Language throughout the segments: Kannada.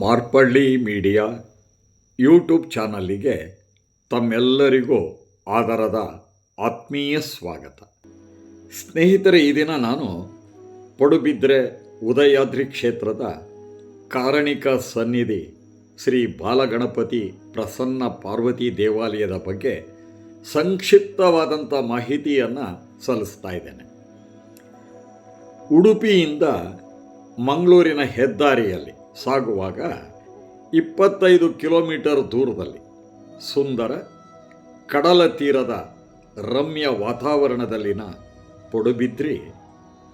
ಮಾರ್ಪಳ್ಳಿ ಮೀಡಿಯಾ ಯೂಟ್ಯೂಬ್ ಚಾನಲ್ಲಿಗೆ ತಮ್ಮೆಲ್ಲರಿಗೂ ಆದರದ ಆತ್ಮೀಯ ಸ್ವಾಗತ. ಸ್ನೇಹಿತರೆ, ಈ ದಿನ ನಾನು ಪಡುಬಿದ್ರೆ ಉದಯಾದ್ರಿ ಕ್ಷೇತ್ರದ ಕಾರಣಿಕ ಸನ್ನಿಧಿ ಶ್ರೀ ಬಾಲಗಣಪತಿ ಪ್ರಸನ್ನ ಪಾರ್ವತಿ ದೇವಾಲಯದ ಬಗ್ಗೆ ಸಂಕ್ಷಿಪ್ತವಾದಂಥ ಮಾಹಿತಿಯನ್ನು ಸಲ್ಲಿಸ್ತಾ ಇದ್ದೇನೆ. ಉಡುಪಿಯಿಂದ ಮಂಗಳೂರಿನ ಹೆದ್ದಾರಿಯಲ್ಲಿ ಸಾಗುವಾಗ ಇಪ್ಪತ್ತೈದು ಕಿಲೋಮೀಟರ್ ದೂರದಲ್ಲಿ ಸುಂದರ ಕಡಲ ತೀರದ ರಮ್ಯ ವಾತಾವರಣದಲ್ಲಿನ ಪಡುಬಿದ್ರಿ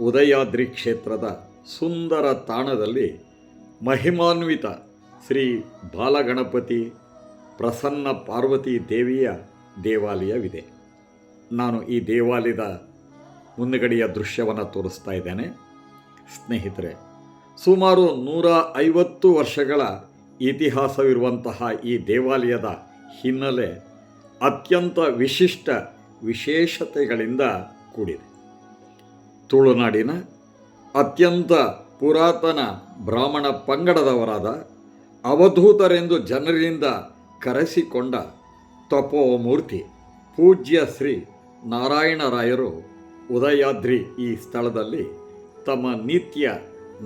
ಉದಯಾದ್ರಿ ಕ್ಷೇತ್ರದ ಸುಂದರ ತಾಣದಲ್ಲಿ ಮಹಿಮಾನ್ವಿತ ಶ್ರೀ ಬಾಲಗಣಪತಿ ಪ್ರಸನ್ನ ಪಾರ್ವತಿ ದೇವಿಯ ದೇವಾಲಯವಿದೆ. ನಾನು ಈ ದೇವಾಲಯದ ಮುಂದುಗಡೆಯ ದೃಶ್ಯವನ್ನು ತೋರಿಸ್ತಾ ಇದ್ದೇನೆ. ಸ್ನೇಹಿತರೆ ಸುಮಾರು ನೂರ ಐವತ್ತು ವರ್ಷಗಳ ಇತಿಹಾಸವಿರುವಂತಹ ಈ ದೇವಾಲಯದ ಹಿನ್ನೆಲೆ ಅತ್ಯಂತ ವಿಶಿಷ್ಟ ವಿಶೇಷತೆಗಳಿಂದ ಕೂಡಿದೆ. ತುಳುನಾಡಿನ ಅತ್ಯಂತ ಪುರಾತನ ಬ್ರಾಹ್ಮಣ ಪಂಗಡದವರಾದ ಅವಧೂತರೆಂದು ಜನರಿಂದ ಕರೆಸಿಕೊಂಡ ತಪೋಮೂರ್ತಿ ಪೂಜ್ಯ ಶ್ರೀ ನಾರಾಯಣರಾಯರು ಉದಯಾದ್ರಿ ಈ ಸ್ಥಳದಲ್ಲಿ ತಮ್ಮ ನಿತ್ಯ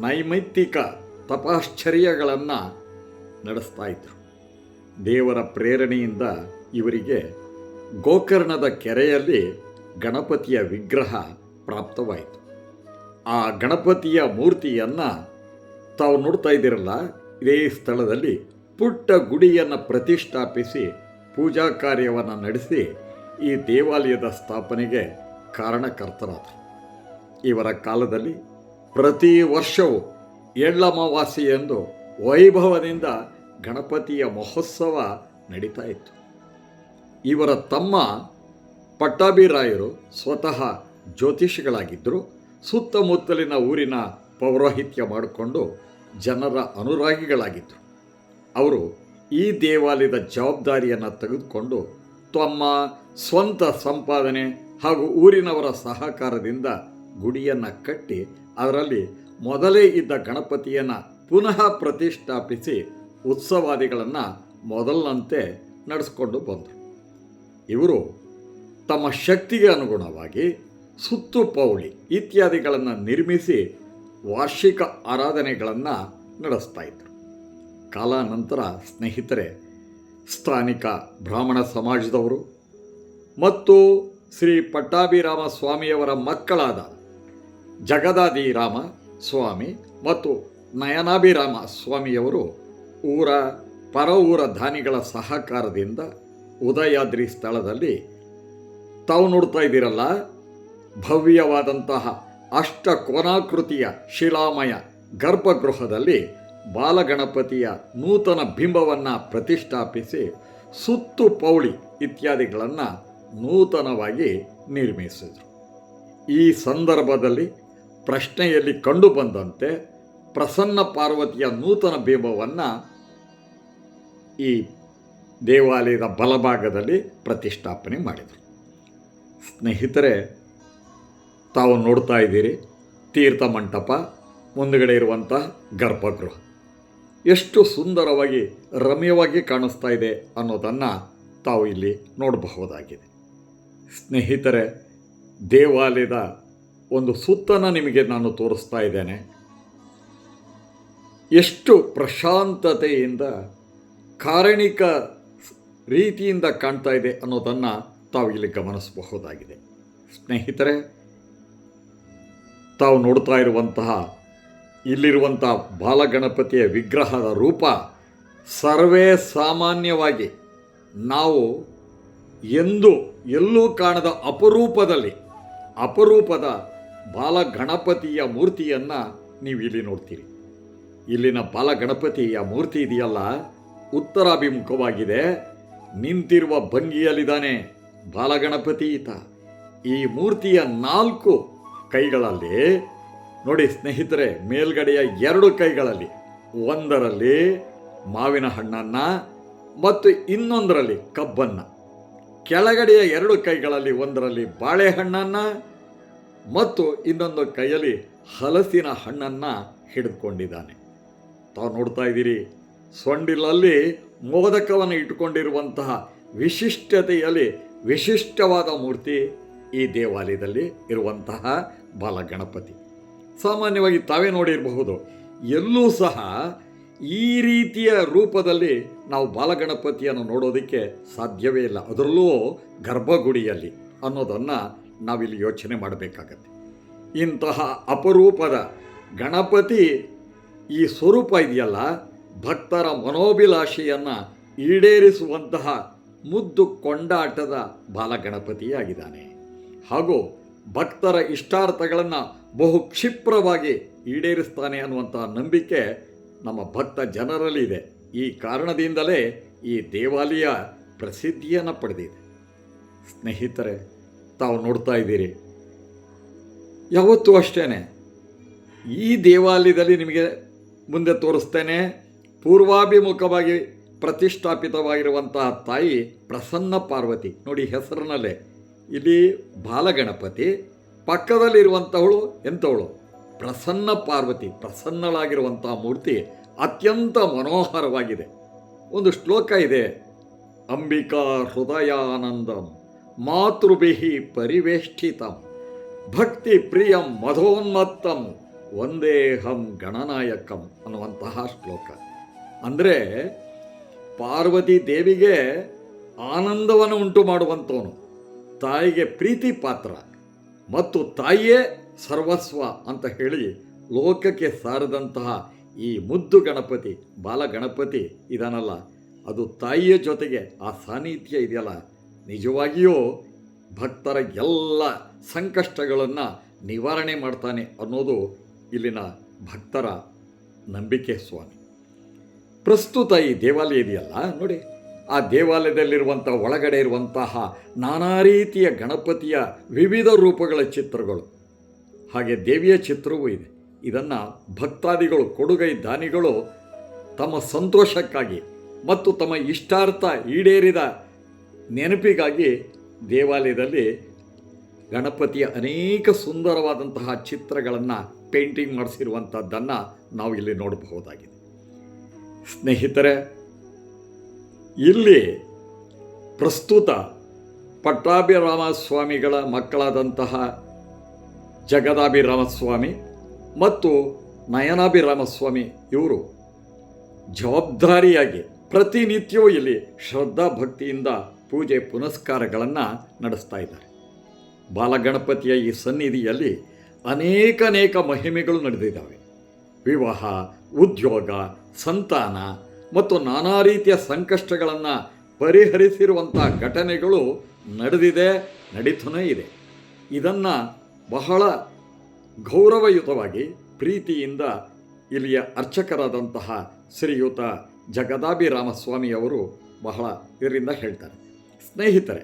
ನೈಮಿತ್ತಿಕ ತಪಾಶ್ಚರ್ಯಗಳನ್ನು ನಡೆಸ್ತಾ ಇದ್ರು. ದೇವರ ಪ್ರೇರಣೆಯಿಂದ ಇವರಿಗೆ ಗೋಕರ್ಣದ ಕೆರೆಯಲ್ಲಿ ಗಣಪತಿಯ ವಿಗ್ರಹ ಪ್ರಾಪ್ತವಾಯಿತು. ಆ ಗಣಪತಿಯ ಮೂರ್ತಿಯನ್ನು ತಾವು ನೋಡ್ತಾ ಇದ್ದೀರಲ್ಲ, ಇದೇ ಸ್ಥಳದಲ್ಲಿ ಪುಟ್ಟ ಗುಡಿಯನ್ನು ಪ್ರತಿಷ್ಠಾಪಿಸಿ ಪೂಜಾ ಕಾರ್ಯವನ್ನು ನಡೆಸಿ ಈ ದೇವಾಲಯದ ಸ್ಥಾಪನೆಗೆ ಕಾರಣಕರ್ತರಾದರು. ಇವರ ಕಾಲದಲ್ಲಿ ಪ್ರತಿ ವರ್ಷವೂ ಎಳ್ಳಮಾವಾಸ್ಯೆಯಂದು ವೈಭವದಿಂದ ಗಣಪತಿಯ ಮಹೋತ್ಸವ ನಡೀತಾ ಇತ್ತು. ಇವರ ತಮ್ಮ ಪಟ್ಟಾಭಿರಾಯರು ಸ್ವತಃ ಜ್ಯೋತಿಷಿಗಳಾಗಿದ್ದರು. ಸುತ್ತಮುತ್ತಲಿನ ಊರಿನ ಪೌರೋಹಿತ್ಯ ಮಾಡಿಕೊಂಡು ಜನರ ಅನುರಾಗಿಗಳಾಗಿದ್ದರು. ಅವರು ಈ ದೇವಾಲಯದ ಜವಾಬ್ದಾರಿಯನ್ನು ತೆಗೆದುಕೊಂಡು ತಮ್ಮ ಸ್ವಂತ ಸಂಪಾದನೆ ಹಾಗೂ ಊರಿನವರ ಸಹಕಾರದಿಂದ ಗುಡಿಯನ್ನು ಕಟ್ಟಿ ಅದರಲ್ಲಿ ಮೊದಲೇ ಇದ್ದ ಗಣಪತಿಯನ್ನು ಪುನಃ ಪ್ರತಿಷ್ಠಾಪಿಸಿ ಉತ್ಸವಾದಿಗಳನ್ನು ಮೊದಲಿನಂತೆ ನಡೆಸ್ಕೊಂಡು ಬಂದರು. ಇವರು ತಮ್ಮ ಶಕ್ತಿಗೆ ಅನುಗುಣವಾಗಿ ಸುತ್ತು ಪೌಳಿ ಇತ್ಯಾದಿಗಳನ್ನು ನಿರ್ಮಿಸಿ ವಾರ್ಷಿಕ ಆರಾಧನೆಗಳನ್ನು ನಡೆಸ್ತಾ ಇದ್ದರು ಕಾಲಾನಂತರ ಸ್ನೇಹಿತರೆ, ಸ್ಥಾನಿಕ ಬ್ರಾಹ್ಮಣ ಸಮಾಜದವರು ಮತ್ತು ಶ್ರೀ ಪಟ್ಟಾಭಿರಾಮ ಸ್ವಾಮಿಯವರ ಮಕ್ಕಳಾದ ಜಗದಾದಿರಾಮ ಸ್ವಾಮಿ ಮತ್ತು ನಯನಾಭಿರಾಮ ಸ್ವಾಮಿಯವರು ಊರ ಪರ ಊರ ದಾನಿಗಳ ಸಹಕಾರದಿಂದ ಉದಯಾದ್ರಿ ಸ್ಥಳದಲ್ಲಿ ತಾವು ನೋಡ್ತಾ ಇದ್ದೀರಲ್ಲ, ಭವ್ಯವಾದಂತಹ ಅಷ್ಟಕೋನಾಕೃತಿಯ ಶಿಲಾಮಯ ಗರ್ಭಗೃಹದಲ್ಲಿ ಬಾಲಗಣಪತಿಯ ನೂತನ ಬಿಂಬವನ್ನು ಪ್ರತಿಷ್ಠಾಪಿಸಿ ಸುತ್ತು ಪೌಳಿ ಇತ್ಯಾದಿಗಳನ್ನು ನೂತನವಾಗಿ ನಿರ್ಮಿಸಿದರು. ಈ ಸಂದರ್ಭದಲ್ಲಿ ಪ್ರಶ್ನೆಯಲ್ಲಿ ಕಂಡುಬಂದಂತೆ ಪ್ರಸನ್ನ ಪಾರ್ವತಿಯ ನೂತನ ಬಿಂಬವನ್ನು ಈ ದೇವಾಲಯದ ಬಲಭಾಗದಲ್ಲಿ ಪ್ರತಿಷ್ಠಾಪನೆ ಮಾಡಿದರು. ಸ್ನೇಹಿತರೆ, ತಾವು ನೋಡ್ತಾ ಇದ್ದೀರಿ, ತೀರ್ಥ ಮಂಟಪ, ಮುಂದುಗಡೆ ಇರುವಂಥ ಗರ್ಭಗೃಹ. ಎಷ್ಟು ಸುಂದರವಾಗಿ, ರಮ್ಯವಾಗಿ ಕಾಣಿಸ್ತಾ ಇದೆ ಅನ್ನೋದನ್ನು ತಾವು ಇಲ್ಲಿ ನೋಡಬಹುದಾಗಿದೆ. ಸ್ನೇಹಿತರೆ, ದೇವಾಲಯದ ಒಂದು ಸುತ್ತನ್ನು ನಿಮಗೆ ನಾನು ತೋರಿಸ್ತಾ ಇದ್ದೇನೆ. ಎಷ್ಟು ಪ್ರಶಾಂತತೆಯಿಂದ, ಕಾರಣಿಕ ರೀತಿಯಿಂದ ಕಾಣ್ತಾ ಇದೆ ಅನ್ನೋದನ್ನು ತಾವು ಇಲ್ಲಿ ಗಮನಿಸಬಹುದಾಗಿದೆ. ಸ್ನೇಹಿತರೆ, ತಾವು ನೋಡ್ತಾ ಇರುವಂತಹ, ಇಲ್ಲಿರುವಂಥ ಬಾಲಗಣಪತಿಯ ವಿಗ್ರಹದ ರೂಪ ಸರ್ವೇ ಸಾಮಾನ್ಯವಾಗಿ ನಾವು ಎಂದು ಎಲ್ಲೂ ಕಾಣದ ಅಪರೂಪದಲ್ಲಿ, ಅಪರೂಪದ ಬಾಲಗಣಪತಿಯ ಮೂರ್ತಿಯನ್ನು ನೀವು ಇಲ್ಲಿ ನೋಡ್ತೀರಿ. ಇಲ್ಲಿನ ಬಾಲಗಣಪತಿಯ ಮೂರ್ತಿ ಇದೆಯಲ್ಲ, ಉತ್ತರಾಭಿಮುಖವಾಗಿದೆ. ನಿಂತಿರುವ ಭಂಗಿಯಲ್ಲಿದ್ದಾನೆ ಬಾಲಗಣಪತಿ ಈತ. ಈ ಮೂರ್ತಿಯ ನಾಲ್ಕು ಕೈಗಳಲ್ಲಿ, ನೋಡಿ ಸ್ನೇಹಿತರೆ, ಮೇಲ್ಗಡೆಯ ಎರಡು ಕೈಗಳಲ್ಲಿ, ಒಂದರಲ್ಲಿ ಮಾವಿನ ಹಣ್ಣನ್ನು ಮತ್ತು ಇನ್ನೊಂದರಲ್ಲಿ ಕಬ್ಬನ್ನು. ಕೆಳಗಡೆಯ ಎರಡು ಕೈಗಳಲ್ಲಿ ಒಂದರಲ್ಲಿ ಬಾಳೆಹಣ್ಣನ್ನು ಮತ್ತು ಇನ್ನೊಂದು ಕೈಯಲ್ಲಿ ಹಲಸಿನ ಹಣ್ಣನ್ನು ಹಿಡಿದುಕೊಂಡಿದ್ದಾನೆ. ತಾವು ನೋಡ್ತಾ ಇದ್ದೀರಿ, ಸೊಂಡಿಲಲ್ಲಿ ಮೋದಕವನ್ನು ಇಟ್ಟುಕೊಂಡಿರುವಂತಹ ವಿಶಿಷ್ಟತೆಯಲ್ಲಿ ವಿಶಿಷ್ಟವಾದ ಮೂರ್ತಿ ಈ ದೇವಾಲಯದಲ್ಲಿ ಇರುವಂತಹ ಬಾಲಗಣಪತಿ. ಸಾಮಾನ್ಯವಾಗಿ ತಾವೇ ನೋಡಿರಬಹುದು, ಎಲ್ಲೂ ಸಹ ಈ ರೀತಿಯ ರೂಪದಲ್ಲಿ ನಾವು ಬಾಲಗಣಪತಿಯನ್ನು ನೋಡೋದಕ್ಕೆ ಸಾಧ್ಯವೇ ಇಲ್ಲ. ಅದರಲ್ಲೂ ಗರ್ಭಗುಡಿಯಲ್ಲಿ ಅನ್ನೋದನ್ನು ನಾವಿಲ್ಲಿ ಯೋಚನೆ ಮಾಡಬೇಕಾಗತ್ತೆ. ಇಂತಹ ಅಪರೂಪದ ಗಣಪತಿ ಈ ಸ್ವರೂಪ ಇದೆಯಲ್ಲ, ಭಕ್ತರ ಮನೋಭಿಲಾಷೆಯನ್ನು ಈಡೇರಿಸುವಂತಹ ಮುದ್ದು ಕೊಂಡಾಟದ ಬಾಲಗಣಪತಿಯಾಗಿದ್ದಾನೆ. ಹಾಗೂ ಭಕ್ತರ ಇಷ್ಟಾರ್ಥಗಳನ್ನು ಬಹು ಕ್ಷಿಪ್ರವಾಗಿ ಈಡೇರಿಸ್ತಾನೆ ಅನ್ನುವಂತಹ ನಂಬಿಕೆ ನಮ್ಮ ಭಕ್ತ ಜನರಲ್ಲಿ ಇದೆ ಈ ಕಾರಣದಿಂದಲೇ ಈ ದೇವಾಲಯ ಪ್ರಸಿದ್ಧಿಯನ್ನು ಪಡೆದಿದೆ. ಸ್ನೇಹಿತರೆ ತಾವು ನೋಡ್ತಾ ಇದ್ದೀರಿ. ಯಾವತ್ತೂ ಅಷ್ಟೇ ಈ ದೇವಾಲಯದಲ್ಲಿ ನಿಮಗೆ ಮುಂದೆ ತೋರಿಸ್ತೇನೆ, ಪೂರ್ವಾಭಿಮುಖವಾಗಿ ಪ್ರತಿಷ್ಠಾಪಿತವಾಗಿರುವಂತಹ ತಾಯಿ ಪ್ರಸನ್ನ ಪಾರ್ವತಿ. ನೋಡಿ ಹೆಸರಿನಲ್ಲೇ. ಇಲ್ಲಿ ಬಾಲಗಣಪತಿ, ಪಕ್ಕದಲ್ಲಿರುವಂಥವಳು ಎಂಥವಳು? ಪ್ರಸನ್ನ ಪಾರ್ವತಿ, ಪ್ರಸನ್ನಳಾಗಿರುವಂತಹ ಮೂರ್ತಿ ಅತ್ಯಂತ ಮನೋಹರವಾಗಿದೆ. ಒಂದು ಶ್ಲೋಕ ಇದೆ, ಅಂಬಿಕಾ ಹೃದಯಾನಂದಂ. ಮಾತೃಭಿಹಿ ಪರಿವೇಷ್ಟಿತಂ ಭಕ್ತಿ ಪ್ರಿಯಂ ಮಧೋನ್ಮತ್ತಂ. ಒಂದೇಹಂ ಗಣನಾಯಕಂ ಅನ್ನುವಂತಹ ಶ್ಲೋಕ. ಅಂದರೆ ಪಾರ್ವತಿ ದೇವಿಗೆ ಆನಂದವನ್ನು ಉಂಟು ಮಾಡುವಂಥವನು ತಾಯಿಗೆ ಪ್ರೀತಿ ಪಾತ್ರ. ಮತ್ತು ತಾಯಿಯೇ ಸರ್ವಸ್ವ ಅಂತ ಹೇಳಿ ಲೋಕಕ್ಕೆ ಸಾರದಂತಹ ಈ ಮುದ್ದು ಗಣಪತಿ ಬಾಲಗಣಪತಿ ಇದಾನಲ್ಲ. ಅದು ತಾಯಿಯ ಜೊತೆಗೆ ಆ ಸಾನ್ನಿಧ್ಯ ಇದೆಯಲ್ಲ. ನಿಜವಾಗಿಯೂ ಭಕ್ತರ ಎಲ್ಲ ಸಂಕಷ್ಟಗಳನ್ನು ನಿವಾರಣೆ ಮಾಡ್ತಾನೆ ಅನ್ನೋದು ಇಲ್ಲಿನ ಭಕ್ತರ ನಂಬಿಕೆ ಸ್ವಾಮಿ. ಪ್ರಸ್ತುತ ಈ ದೇವಾಲಯ ಇದೆಯಲ್ಲ ನೋಡಿ, ಆ ದೇವಾಲಯದಲ್ಲಿರುವಂಥ ಒಳಗಡೆ ಇರುವಂತಹ ನಾನಾ ರೀತಿಯ ಗಣಪತಿಯ ವಿವಿಧ ರೂಪಗಳ ಚಿತ್ರಗಳು, ಹಾಗೆ ದೇವಿಯ ಚಿತ್ರವೂ ಇದೆ. ಇದನ್ನು ಭಕ್ತಾದಿಗಳು, ಕೊಡುಗೈ ದಾನಿಗಳು ತಮ್ಮ ಸಂತೋಷಕ್ಕಾಗಿ ಮತ್ತು ತಮ್ಮ ಇಷ್ಟಾರ್ಥ ಈಡೇರಿದ ನೆನಪಿಗಾಗಿ ದೇವಾಲಯದಲ್ಲಿ ಗಣಪತಿಯ ಅನೇಕ ಸುಂದರವಾದಂತಹ ಚಿತ್ರಗಳನ್ನು ಪೇಂಟಿಂಗ್ ಮಾಡಿಸಿರುವಂಥದ್ದನ್ನು ನಾವು ಇಲ್ಲಿ ನೋಡಬಹುದಾಗಿದೆ. ಸ್ನೇಹಿತರೆ, ಇಲ್ಲಿ ಪ್ರಸ್ತುತ ಪಟ್ಟಾಭಿರಾಮಸ್ವಾಮಿಗಳ ಮಕ್ಕಳಾದಂತಹ ಜಗದಾಭಿರಾಮಸ್ವಾಮಿ ಮತ್ತು ನಯನಾಭಿರಾಮಸ್ವಾಮಿ ಇವರು ಜವಾಬ್ದಾರಿಯಾಗಿ ಪ್ರತಿನಿತ್ಯವೂ ಇಲ್ಲಿ ಶ್ರದ್ಧಾ ಭಕ್ತಿಯಿಂದ ಪೂಜೆ ಪುನಸ್ಕಾರಗಳನ್ನು ನಡೆಸ್ತಾ ಇದ್ದಾರೆ. ಬಾಲಗಣಪತಿಯ ಈ ಸನ್ನಿಧಿಯಲ್ಲಿ ಅನೇಕನೇಕ ಮಹಿಮೆಗಳು ನಡೆದಿದ್ದಾವೆ. ವಿವಾಹ, ಉದ್ಯೋಗ, ಸಂತಾನ ಮತ್ತು ನಾನಾ ರೀತಿಯ ಸಂಕಷ್ಟಗಳನ್ನು ಪರಿಹರಿಸಿರುವಂಥ ಘಟನೆಗಳು ನಡೆದಿದೆ, ನಡೀತನೇ ಇದೆ. ಇದನ್ನು ಬಹಳ ಗೌರವಯುತವಾಗಿ ಪ್ರೀತಿಯಿಂದ ಇಲ್ಲಿಯ ಅರ್ಚಕರಾದಂತಹ ಶ್ರೀಯುತ ಜಗದಾಭಿರಾಮಸ್ವಾಮಿಯವರು ಬಹಳ ಇದರಿಂದ ಹೇಳ್ತಾರೆ. ಸ್ನೇಹಿತರೆ,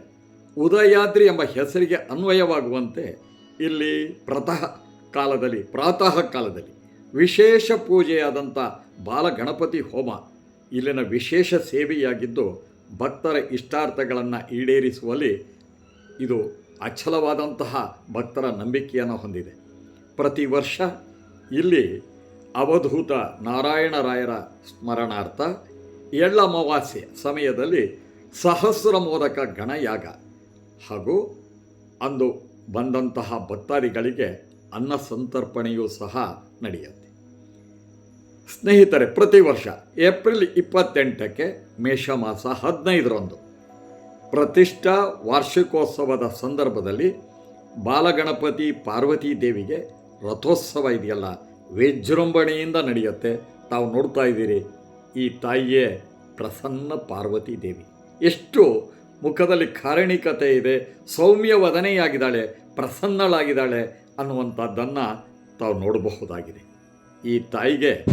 ಉದಯಾದ್ರಿ ಎಂಬ ಹೆಸರಿಗೆ ಅನ್ವಯವಾಗುವಂತೆ ಇಲ್ಲಿ ಪ್ರತಃ ಕಾಲದಲ್ಲಿ, ಪ್ರಾತಃ ಕಾಲದಲ್ಲಿ ವಿಶೇಷ ಪೂಜೆಯಾದಂಥ ಬಾಲಗಣಪತಿ ಹೋಮ ಇಲ್ಲಿನ ವಿಶೇಷ ಸೇವೆಯಾಗಿದ್ದು ಭಕ್ತರ ಇಷ್ಟಾರ್ಥಗಳನ್ನು ಈಡೇರಿಸುವಲ್ಲಿ ಇದು ಅಚಲವಾದಂತಹ ಭಕ್ತರ ನಂಬಿಕೆಯನ್ನು ಹೊಂದಿದೆ. ಪ್ರತಿ ವರ್ಷ ಇಲ್ಲಿ ಅವಧೂತ ನಾರಾಯಣರಾಯರ ಸ್ಮರಣಾರ್ಥ ಎಳ್ಳಮವಾಸ್ಯೆ ಸಮಯದಲ್ಲಿ ಸಹಸ್ರ ಮೋದಕ ಗಣಯಾಗ ಹಾಗೂ ಅಂದು ಬಂದಂತಹ ಭಕ್ತಾದಿಗಳಿಗೆ ಅನ್ನ ಸಂತರ್ಪಣೆಯೂ ಸಹ ನಡೆಯುತ್ತೆ. ಸ್ನೇಹಿತರೆ, ಪ್ರತಿ ವರ್ಷ ಏಪ್ರಿಲ್ ಇಪ್ಪತ್ತೆಂಟಕ್ಕೆ ಮೇಷ ಮಾಸ ಹದಿನೈದರಂದು ಪ್ರತಿಷ್ಠಾ ವಾರ್ಷಿಕೋತ್ಸವದ ಸಂದರ್ಭದಲ್ಲಿ ಬಾಲಗಣಪತಿ ಪಾರ್ವತಿ ದೇವಿಗೆ ರಥೋತ್ಸವ ಇದೆಯಲ್ಲ ವಿಜೃಂಭಣೆಯಿಂದ ನಡೆಯುತ್ತೆ. ತಾವು ನೋಡ್ತಾ ಇದ್ದೀರಿ, ಈ ತಾಯಿಯೇ ಪ್ರಸನ್ನ ಪಾರ್ವತಿ ದೇವಿ. ಎಷ್ಟು ಮುಖದಲ್ಲಿ ಕಾರಣಿಕತೆ ಇದೆ, ಸೌಮ್ಯ ವದನೆಯಾಗಿದ್ದಾಳೆ, ಪ್ರಸನ್ನಳಾಗಿದ್ದಾಳೆ ಅನ್ನುವಂಥದ್ದನ್ನು ತಾವು ನೋಡಬಹುದಾಗಿದೆ. ಈ ತಾಯಿಗೆ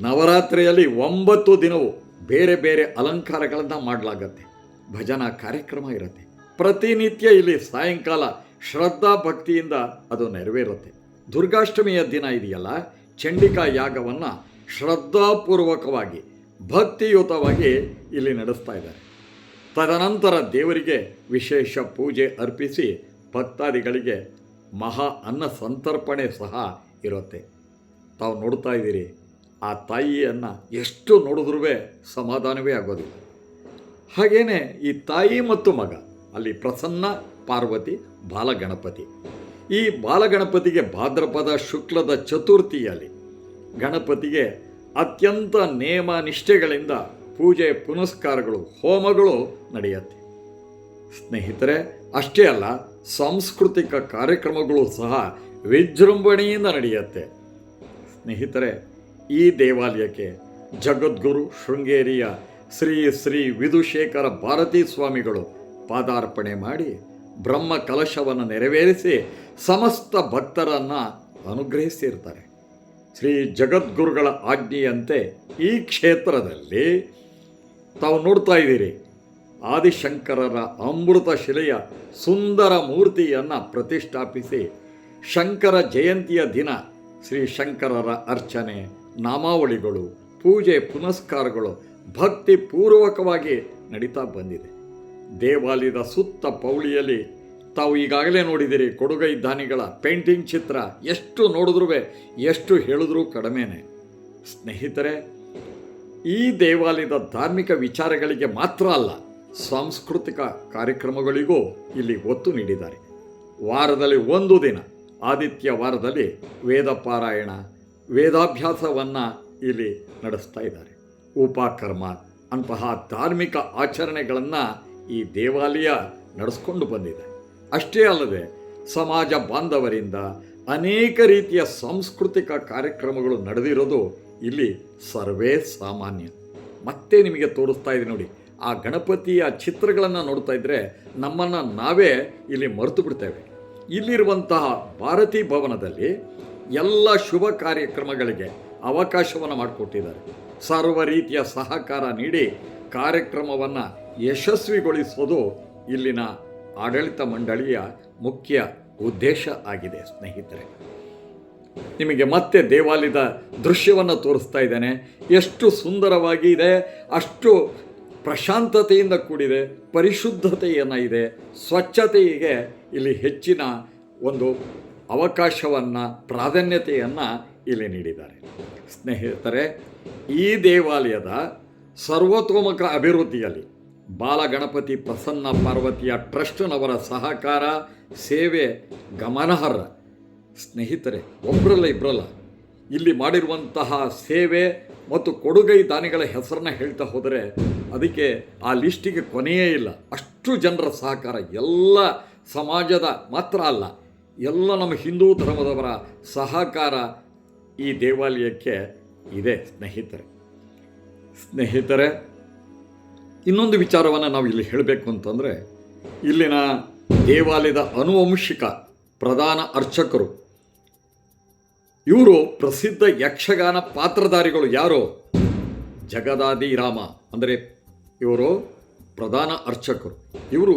ನವರಾತ್ರಿಯಲ್ಲಿ ಒಂಬತ್ತು ದಿನವೂ ಬೇರೆ ಬೇರೆ ಅಲಂಕಾರಗಳನ್ನು ಮಾಡಲಾಗತ್ತೆ. ಭಜನಾ ಕಾರ್ಯಕ್ರಮ ಇರುತ್ತೆ. ಪ್ರತಿನಿತ್ಯ ಇಲ್ಲಿ ಸಾಯಂಕಾಲ ಶ್ರದ್ಧಾ ಭಕ್ತಿಯಿಂದ ಅದು ನೆರವೇರುತ್ತೆ. ದುರ್ಗಾಷ್ಟಮಿಯ ದಿನ ಇದೆಯಲ್ಲ, ಚಂಡಿಕಾ ಯಾಗವನ್ನು ಶ್ರದ್ಧಾಪೂರ್ವಕವಾಗಿ ಭಕ್ತಿಯುತವಾಗಿ ಇಲ್ಲಿ ನಡೆಸ್ತಾ ಇದ್ದಾರೆ ತದನಂತರ ದೇವರಿಗೆ ವಿಶೇಷ ಪೂಜೆ ಅರ್ಪಿಸಿ ಭಕ್ತಾದಿಗಳಿಗೆ ಮಹಾ ಅನ್ನ ಸಂತರ್ಪಣೆ ಸಹ ಇರುತ್ತೆ. ತಾವು ನೋಡ್ತಾ ಇದ್ದೀರಿ, ಆ ತಾಯಿಯನ್ನು ಎಷ್ಟು ನೋಡಿದ್ರೂ ಸಮಾಧಾನವೇ ಆಗೋದಿಲ್ಲ ಹಾಗೇ ಈ ತಾಯಿ ಮತ್ತು ಮಗ, ಅಲ್ಲಿ ಪ್ರಸನ್ನ, ಪಾರ್ವತಿ, ಬಾಲಗಣಪತಿ. ಈ ಬಾಲಗಣಪತಿಗೆ ಭಾದ್ರಪದ ಶುಕ್ಲದ ಚತುರ್ಥಿಯಲ್ಲಿ ಗಣಪತಿಗೆ ಅತ್ಯಂತ ನೇಮ ನಿಷ್ಠೆಗಳಿಂದ ಪೂಜೆ ಪುನಸ್ಕಾರಗಳು, ಹೋಮಗಳು ನಡೆಯುತ್ತೆ. ಸ್ನೇಹಿತರೆ, ಅಷ್ಟೇ ಅಲ್ಲ, ಸಾಂಸ್ಕೃತಿಕ ಕಾರ್ಯಕ್ರಮಗಳು ಸಹ ವಿಜೃಂಭಣೆಯಿಂದ ನಡೆಯುತ್ತೆ. ಸ್ನೇಹಿತರೆ, ಈ ದೇವಾಲಯಕ್ಕೆ ಜಗದ್ಗುರು ಶೃಂಗೇರಿಯ ಶ್ರೀ ಶ್ರೀ ವಿಧುಶೇಖರ ಭಾರತೀ ಸ್ವಾಮಿಗಳು ಪಾದಾರ್ಪಣೆ ಮಾಡಿ ಬ್ರಹ್ಮ ಕಲಶವನ್ನು ನೆರವೇರಿಸಿ ಸಮಸ್ತ ಭಕ್ತರನ್ನು ಅನುಗ್ರಹಿಸಿರ್ತಾರೆ. ಶ್ರೀ ಜಗದ್ಗುರುಗಳ ಆಜ್ಞೆಯಂತೆ ಈ ಕ್ಷೇತ್ರದಲ್ಲಿ ತಾವು ನೋಡ್ತಾ ಇದ್ದೀರಿ. ಆದಿಶಂಕರರ ಅಮೃತ ಶಿಲೆಯ ಸುಂದರ ಮೂರ್ತಿಯನ್ನು ಪ್ರತಿಷ್ಠಾಪಿಸಿ ಶಂಕರ ಜಯಂತಿಯ ದಿನ ಶ್ರೀ ಶಂಕರರ ಅರ್ಚನೆ, ನಾಮಾವಳಿಗಳು, ಪೂಜೆ, ಪುನಸ್ಕಾರಗಳು ಭಕ್ತಿ ಪೂರ್ವಕವಾಗಿ ನಡೀತಾ ಬಂದಿದೆ. ದೇವಾಲಯದ ಸುತ್ತ ಪೌಳಿಯಲ್ಲಿ ತಾವು ಈಗಾಗಲೇ ನೋಡಿದಿರಿ ಕೊಡುಗೈ ದಾನಿಗಳ ಪೇಂಟಿಂಗ್ ಚಿತ್ರ ಎಷ್ಟು ನೋಡಿದ್ರೂ ಎಷ್ಟು ಹೇಳಿದ್ರೂ ಕಡಿಮೆನೆ. ಸ್ನೇಹಿತರೆ, ಈ ದೇವಾಲಯದ ಧಾರ್ಮಿಕ ವಿಚಾರಗಳಿಗೆ ಮಾತ್ರ ಅಲ್ಲ, ಸಾಂಸ್ಕೃತಿಕ ಕಾರ್ಯಕ್ರಮಗಳಿಗೂ ಇಲ್ಲಿ ಒತ್ತು ನೀಡಿದ್ದಾರೆ. ವಾರದಲ್ಲಿ ಒಂದು ದಿನ, ಆದಿತ್ಯ ವಾರದಲ್ಲಿ ವೇದ ಪಾರಾಯಣ, ವೇದಾಭ್ಯಾಸವನ್ನು ಇಲ್ಲಿ ನಡೆಸ್ತಾ ಇದ್ದಾರೆ. ಉಪಕರ್ಮ, ಅಂತಹ ಧಾರ್ಮಿಕ ಆಚರಣೆಗಳನ್ನು ಈ ದೇವಾಲಯ ನಡೆಸ್ಕೊಂಡು ಬಂದಿದೆ. ಅಷ್ಟೇ ಅಲ್ಲದೆ ಸಮಾಜ ಬಾಂಧವರಿಂದ ಅನೇಕ ರೀತಿಯ ಸಾಂಸ್ಕೃತಿಕ ಕಾರ್ಯಕ್ರಮಗಳು ನಡೆದಿರೋದು ಇಲ್ಲಿ ಸರ್ವೇ ಸಾಮಾನ್ಯ. ಮತ್ತೆ ನಿಮಗೆ ತೋರಿಸ್ತಾ ಇದೆ ನೋಡಿ. ಆ ಗಣಪತಿಯ ಚಿತ್ರಗಳನ್ನು ನೋಡ್ತಾ ಇದ್ದರೆ ನಮ್ಮನ್ನು ನಾವೇ ಇಲ್ಲಿ ಮರೆತು ಬಿಡ್ತೇವೆ. ಇಲ್ಲಿರುವಂತಹ ಭಾರತೀ ಭವನದಲ್ಲಿ ಎಲ್ಲ ಶುಭ ಕಾರ್ಯಕ್ರಮಗಳಿಗೆ ಅವಕಾಶವನ್ನು ಮಾಡಿಕೊಟ್ಟಿದ್ದಾರೆ. ಸರ್ವ ರೀತಿಯ ಸಹಕಾರ ನೀಡಿ ಕಾರ್ಯಕ್ರಮವನ್ನು ಯಶಸ್ವಿಗೊಳಿಸೋದು ಇಲ್ಲಿನ ಆಡಳಿತ ಮಂಡಳಿಯ ಮುಖ್ಯ ಉದ್ದೇಶ ಆಗಿದೆ, ಸ್ನೇಹಿತರೆ. ನಿಮಗೆ ಮತ್ತೆ ದೇವಾಲಯದ ದೃಶ್ಯವನ್ನು ತೋರಿಸ್ತಾ ಇದ್ದೇನೆ. ಎಷ್ಟು ಸುಂದರವಾಗಿ ಇದೆ, ಅಷ್ಟು ಪ್ರಶಾಂತತೆಯಿಂದ ಕೂಡಿದೆ, ಪರಿಶುದ್ಧತೆಯನ್ನು ಇದೆ, ಸ್ವಚ್ಛತೆಗೆ ಇಲ್ಲಿ ಹೆಚ್ಚಿನ ಒಂದು ಅವಕಾಶವನ್ನು, ಪ್ರಾಧಾನ್ಯತೆಯನ್ನು ಇಲ್ಲಿ ನೀಡಿದ್ದಾರೆ. ಸ್ನೇಹಿತರೆ, ಈ ದೇವಾಲಯದ ಸರ್ವತೋಮುಖ ಅಭಿವೃದ್ಧಿಯಲ್ಲಿ ಬಾಲಗಣಪತಿ ಪ್ರಸನ್ನ ಪಾರ್ವತಿಯ ಟ್ರಸ್ಟ್ನವರ ಸಹಕಾರ, ಸೇವೆ ಗಮನಾರ್ಹ. ಸ್ನೇಹಿತರೆ ಒಬ್ಬರಲ್ಲ ಇಬ್ಬರಲ್ಲ ಇಲ್ಲಿ ಮಾಡಿರುವಂತಹ ಸೇವೆ ಮತ್ತು ಕೊಡುಗೈ ದಾನಿಗಳ ಹೆಸರನ್ನ ಹೇಳ್ತಾ ಹೋದರೆ ಅದಕ್ಕೆ ಆ ಲಿಸ್ಟಿಗೆ ಕೊನೆಯೇ ಇಲ್ಲ. ಅಷ್ಟು ಜನರ ಸಹಕಾರ. ಎಲ್ಲ ಸಮಾಜದ ಮಾತ್ರ ಅಲ್ಲ, ಎಲ್ಲ ನಮ್ಮ ಹಿಂದೂ ಧರ್ಮದವರ ಸಹಕಾರ ಈ ದೇವಾಲಯಕ್ಕೆ ಇದೆ, ಸ್ನೇಹಿತರೆ. ಸ್ನೇಹಿತರೆ ಇನ್ನೊಂದು ವಿಚಾರವನ್ನು ನಾವು ಇಲ್ಲಿ ಹೇಳಬೇಕು ಅಂತಂದರೆ, ಇಲ್ಲಿನ ದೇವಾಲಯದ ಅನುವಂಶಿಕ ಪ್ರಧಾನ ಅರ್ಚಕರು, ಇವರು ಪ್ರಸಿದ್ಧ ಯಕ್ಷಗಾನ ಪಾತ್ರಧಾರಿಗಳು ಯಾರು? ಜಗದಾದಿ ರಾಮ ಅಂದರೆ ಇವರು ಪ್ರಧಾನ ಅರ್ಚಕರು. ಇವರು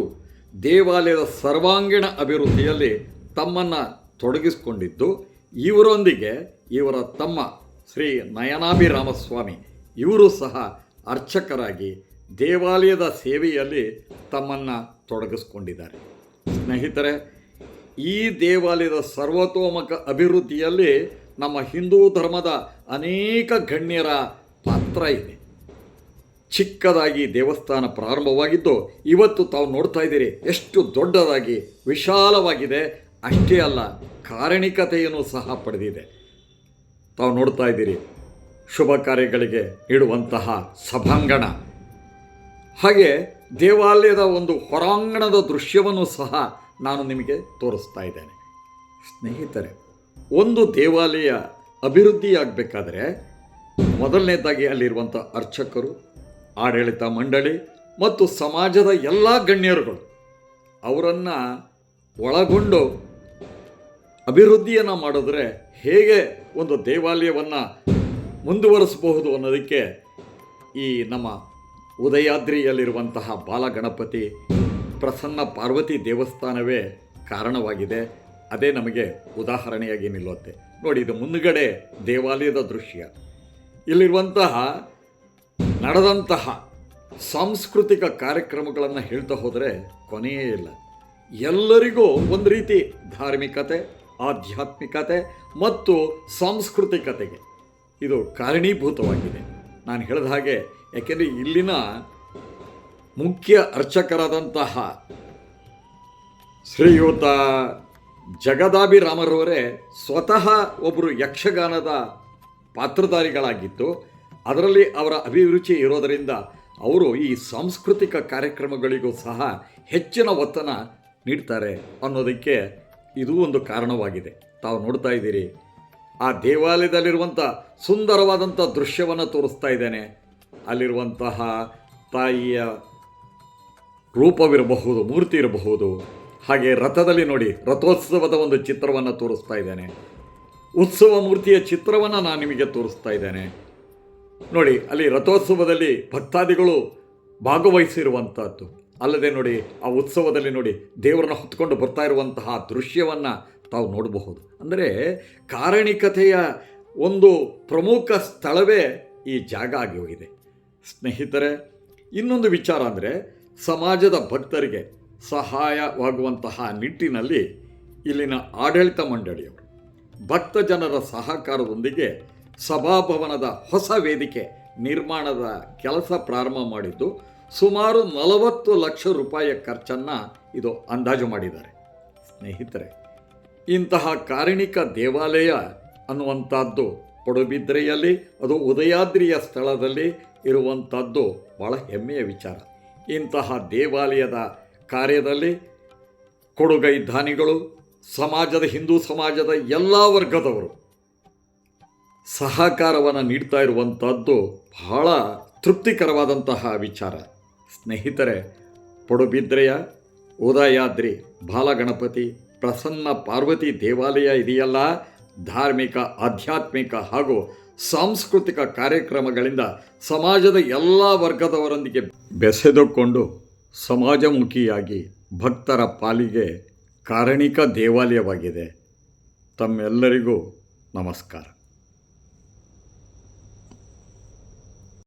ದೇವಾಲಯದ ಸರ್ವಾಂಗೀಣ ಅಭಿವೃದ್ಧಿಯಲ್ಲಿ ತಮ್ಮನ್ನು ತೊಡಗಿಸಿಕೊಂಡಿದ್ದು, ಇವರೊಂದಿಗೆ ಇವರ ತಮ್ಮ ಶ್ರೀ ನಯನಾಭಿರಾಮಸ್ವಾಮಿ, ಇವರು ಸಹ ಅರ್ಚಕರಾಗಿ ದೇವಾಲಯದ ಸೇವೆಯಲ್ಲಿ ತಮ್ಮನ್ನು ತೊಡಗಿಸ್ಕೊಂಡಿದ್ದಾರೆ. ಸ್ನೇಹಿತರೆ, ಈ ದೇವಾಲಯದ ಸರ್ವತೋಮುಖ ಅಭಿವೃದ್ಧಿಯಲ್ಲಿ ನಮ್ಮ ಹಿಂದೂ ಧರ್ಮದ ಅನೇಕ ಗಣ್ಯರ ಪಾತ್ರ ಇದೆ. ಚಿಕ್ಕದಾಗಿ ದೇವಸ್ಥಾನ ಪ್ರಾರಂಭವಾಗಿದ್ದು, ಇವತ್ತು ತಾವು ನೋಡ್ತಾ ಇದ್ದೀರಿ, ಎಷ್ಟು ದೊಡ್ಡದಾಗಿ, ವಿಶಾಲವಾಗಿದೆ. ಅಷ್ಟೇ ಅಲ್ಲ, ಕಾರಣಿಕತೆಯನ್ನು ಸಹ ಪಡೆದಿದೆ. ತಾವು ನೋಡ್ತಾ ಇದ್ದೀರಿ, ಶುಭ ಕಾರ್ಯಗಳಿಗೆ ಇಡುವಂತಹ ಸಭಾಂಗಣ. ಹಾಗೆ ದೇವಾಲಯದ ಒಂದು ಹೊರಾಂಗಣದ ದೃಶ್ಯವನ್ನು ಸಹ ನಾನು ನಿಮಗೆ ತೋರಿಸ್ತಾ ಇದ್ದೇನೆ. ಸ್ನೇಹಿತರೆ, ಒಂದು ದೇವಾಲಯ ಅಭಿವೃದ್ಧಿಯಾಗಬೇಕಾದ್ರೆ ಮೊದಲನೇದಾಗಿ ಅಲ್ಲಿರುವಂಥ ಅರ್ಚಕರು, ಆಡಳಿತ ಮಂಡಳಿ ಮತ್ತು ಸಮಾಜದ ಎಲ್ಲ ಗಣ್ಯರುಗಳು ಅವರನ್ನು ಒಳಗೊಂಡು ಅಭಿವೃದ್ಧಿಯನ್ನು ಮಾಡಿದ್ರೆ ಹೇಗೆ ಒಂದು ದೇವಾಲಯವನ್ನು ಮುಂದುವರಿಸಬಹುದು ಅನ್ನೋದಕ್ಕೆ ಈ ನಮ್ಮ ಉದಯಾದ್ರಿಯಲ್ಲಿರುವಂತಹ ಬಾಲಗಣಪತಿ ಪ್ರಸನ್ನ ಪಾರ್ವತಿ ದೇವಸ್ಥಾನವೇ ಕಾರಣವಾಗಿದೆ. ಅದೇ ನಮಗೆ ಉದಾಹರಣೆಯಾಗಿ ನಿಲ್ಲುತ್ತೆ. ನೋಡಿ, ಇದು ಮುಂದುಗಡೆ ದೇವಾಲಯದ ದೃಶ್ಯ. ಇಲ್ಲಿರುವಂತಹ ನಡೆದಂತಹ ಸಾಂಸ್ಕೃತಿಕ ಕಾರ್ಯಕ್ರಮಗಳನ್ನು ಹೇಳ್ತಾ ಹೋದರೆ ಕೊನೆಯೇ ಇಲ್ಲ. ಎಲ್ಲರಿಗೂ ಒಂದು ರೀತಿ ಧಾರ್ಮಿಕತೆ, ಆಧ್ಯಾತ್ಮಿಕತೆ ಮತ್ತು ಸಾಂಸ್ಕೃತಿಕತೆಗೆ ಇದು ಕಾರಣೀಭೂತವಾಗಿದೆ. ನಾನು ಹೇಳಿದ ಹಾಗೆ ಯಾಕೆಂದರೆ ಇಲ್ಲಿನ ಮುಖ್ಯ ಅರ್ಚಕರಾದಂತಹ ಶ್ರೀಯುತ ಜಗದಾಭಿರಾಮರವರೇ ಸ್ವತಃ ಒಬ್ಬರು ಯಕ್ಷಗಾನದ ಪಾತ್ರಧಾರಿಗಳಾಗಿತ್ತು ಅದರಲ್ಲಿ ಅವರ ಅಭಿರುಚಿ ಇರೋದರಿಂದ ಅವರು ಈ ಸಾಂಸ್ಕೃತಿಕ ಕಾರ್ಯಕ್ರಮಗಳಿಗೂ ಸಹ ಹೆಚ್ಚಿನ ಒತ್ತನ ನೀಡ್ತಾರೆ ಅನ್ನೋದಕ್ಕೆ ಇದು ಒಂದು ಕಾರಣವಾಗಿದೆ. ತಾವು ನೋಡ್ತಾ ಇದ್ದೀರಿ. ಆ ದೇವಾಲಯದಲ್ಲಿರುವಂಥ ಸುಂದರವಾದಂಥ ದೃಶ್ಯವನ್ನು ತೋರಿಸ್ತಾ ಇದ್ದೇನೆ. ಅಲ್ಲಿರುವಂತಹ ತಾಯಿಯ ರೂಪವಿರಬಹುದು, ಮೂರ್ತಿ ಇರಬಹುದು. ಹಾಗೆ ರಥದಲ್ಲಿ ನೋಡಿ, ರಥೋತ್ಸವದ ಒಂದು ಚಿತ್ರವನ್ನು ತೋರಿಸ್ತಾ ಇದ್ದೇನೆ. ಉತ್ಸವ ಮೂರ್ತಿಯ ಚಿತ್ರವನ್ನು ನಾನು ನಿಮಗೆ ತೋರಿಸ್ತಾ ಇದ್ದೇನೆ. ನೋಡಿ, ಅಲ್ಲಿ ರಥೋತ್ಸವದಲ್ಲಿ ಭಕ್ತಾದಿಗಳು ಭಾಗವಹಿಸಿರುವಂಥದ್ದು ಅಲ್ಲದೆ ನೋಡಿ, ಆ ಉತ್ಸವದಲ್ಲಿ ನೋಡಿ, ದೇವರನ್ನ ಹೊತ್ಕೊಂಡು ಬರ್ತಾ ಇರುವಂತಹ ದೃಶ್ಯವನ್ನು ತಾವು ನೋಡಬಹುದು. ಅಂದರೆ ಕಾರಣಿಕತೆಯ ಒಂದು ಪ್ರಮುಖ ಸ್ಥಳವೇ ಈ ಜಾಗ ಆಗಿ ಹೋಗಿದೆ. ಸ್ನೇಹಿತರೆ, ಇನ್ನೊಂದು ವಿಚಾರ ಅಂದರೆ ಸಮಾಜದ ಭಕ್ತರಿಗೆ ಸಹಾಯವಾಗುವಂತಹ ನಿಟ್ಟಿನಲ್ಲಿ ಇಲ್ಲಿನ ಆಡಳಿತ ಮಂಡಳಿಯವರು, ಭಕ್ತ ಜನರ ಸಹಕಾರದೊಂದಿಗೆ ಸಭಾಭವನದ ಹೊಸ ವೇದಿಕೆ ನಿರ್ಮಾಣದ ಕೆಲಸ ಪ್ರಾರಂಭ ಮಾಡಿದ್ದು, ಸುಮಾರು ನಲವತ್ತು ಲಕ್ಷ ರೂಪಾಯಿಯ ಖರ್ಚನ್ನು ಇದು ಅಂದಾಜು ಮಾಡಿದ್ದಾರೆ. ಸ್ನೇಹಿತರೆ, ಇಂತಹ ಕಾರಣಿಕ ದೇವಾಲಯ ಅನ್ನುವಂಥದ್ದು ಪಡುಬಿದ್ರೆಯಲ್ಲಿ, ಅದು ಉದಯಾದ್ರಿಯ ಸ್ಥಳದಲ್ಲಿ ಇರುವಂಥದ್ದು ಭಾಳ ಹೆಮ್ಮೆಯ ವಿಚಾರ. ಇಂತಹ ದೇವಾಲಯದ ಕಾರ್ಯದಲ್ಲಿ ಕೊಡುಗೈ ದಾನಿಗಳು, ಸಮಾಜದ, ಹಿಂದೂ ಸಮಾಜದ ಎಲ್ಲ ವರ್ಗದವರು ಸಹಕಾರವನ್ನು ನೀಡ್ತಾ ಇರುವಂಥದ್ದು ಬಹಳ ತೃಪ್ತಿಕರವಾದಂತಹ ವಿಚಾರ. ಸ್ನೇಹಿತರೆ, ಪಡುಬಿದ್ರೆಯ ಉದಯಾದ್ರಿ ಬಾಲಗಣಪತಿ ಪ್ರಸನ್ನ ಪಾರ್ವತಿ ದೇವಾಲಯ ಇದೆಯಲ್ಲ? ಧಾರ್ಮಿಕ, ಆಧ್ಯಾತ್ಮಿಕ ಹಾಗೂ ಸಾಂಸ್ಕೃತಿಕ ಕಾರ್ಯಕ್ರಮಗಳಿಂದ ಸಮಾಜದ ಎಲ್ಲ ವರ್ಗದವರೊಂದಿಗೆ ಬೆಸೆದುಕೊಂಡು ಸಮಾಜಮುಖಿಯಾಗಿ ಭಕ್ತರ ಪಾಲಿಗೆ ಕಾರಣಿಕ ದೇವಾಲಯವಾಗಿದೆ. ತಮ್ಮೆಲ್ಲರಿಗೂ ನಮಸ್ಕಾರ.